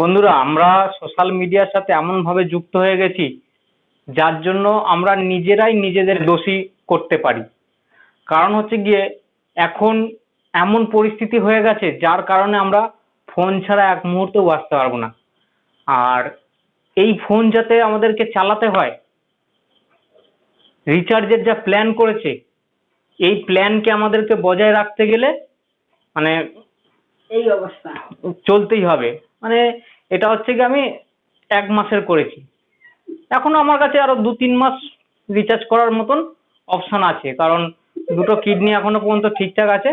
বন্ধুরা, আমরা সোশ্যাল মিডিয়ার সাথে এমন ভাবে যুক্ত হয়ে গেছি, যার জন্য আমরা নিজেরাই নিজেদের দোষী করতে পারি। কারণ হচ্ছে গিয়ে, এখন এমন পরিস্থিতি হয়ে গেছে, যার কারণে আমরা ফোন ছাড়া এক মুহূর্তেও বাঁচতে পারব না। আর এই ফোন যাতে আমাদেরকে চালাতে হয় রিচার্জের যা প্ল্যান করেছে, এই প্ল্যানকে আমাদেরকে বজায় রাখতে গেলে মানে এই অবস্থা। চলতেই হবে। মানে এটা হচ্ছে কি আমি এক মাসের করেছি। এখনও আমার কাছে আরও দু তিন মাস রিচার্জ করার মতন অপশন আছে। কারণ দুটো কিডনি এখনও পর্যন্ত ঠিকঠাক আছে।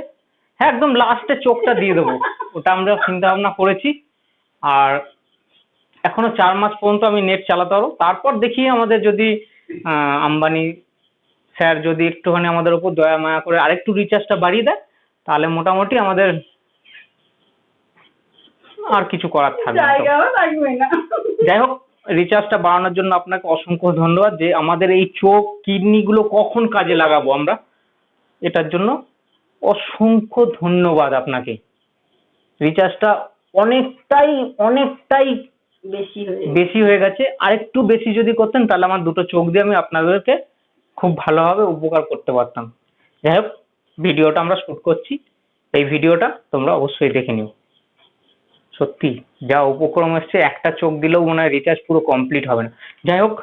হ্যাঁ একদম লাস্টে চোখটা দিয়ে দেবো। ওটা আমরা চিন্তা ভাবনা করেছি। আর এখনও চার মাস পর্যন্ত আমি নেট চালাতে পারব। তারপর দেখি আমাদের যদি আহ, আম্বানি স্যার যদি একটুখানি আমাদের উপর দয়া মায়া করে আরেকটু রিচার্জটা বাড়িয়ে দেয় তাহলে মোটামুটি আমাদের আর কিছু করার থাকবে না যাই হোক রিচার্জটা বাড়ানোর জন্য আপনাকে অসংখ্য ধন্যবাদ যে আমাদের এই চোখ কিডনিগুলো কখন কাজে লাগাবো আমরা এটার জন্য অসংখ্য ধন্যবাদ আপনাকে। রিচার্জটা অনেকটাই অনেকটাই বেশি বেশি হয়ে গেছে। আরেকটু বেশি যদি করতেন তাহলে আমার দুটো চোখ দিয়ে আমি আপনাদেরকে খুব ভালোভাবে উপকার করতে পারতাম। যাই হোক ভিডিওটা আমরা শুট করছি, এই ভিডিওটা তোমরা অবশ্যই দেখে নিও। সত্যি, যা উপক্রম এসছে, একটা চোখ দিলেও মনে হয় রিচার্জ পুরো কমপ্লিট হবে না। যাই হোক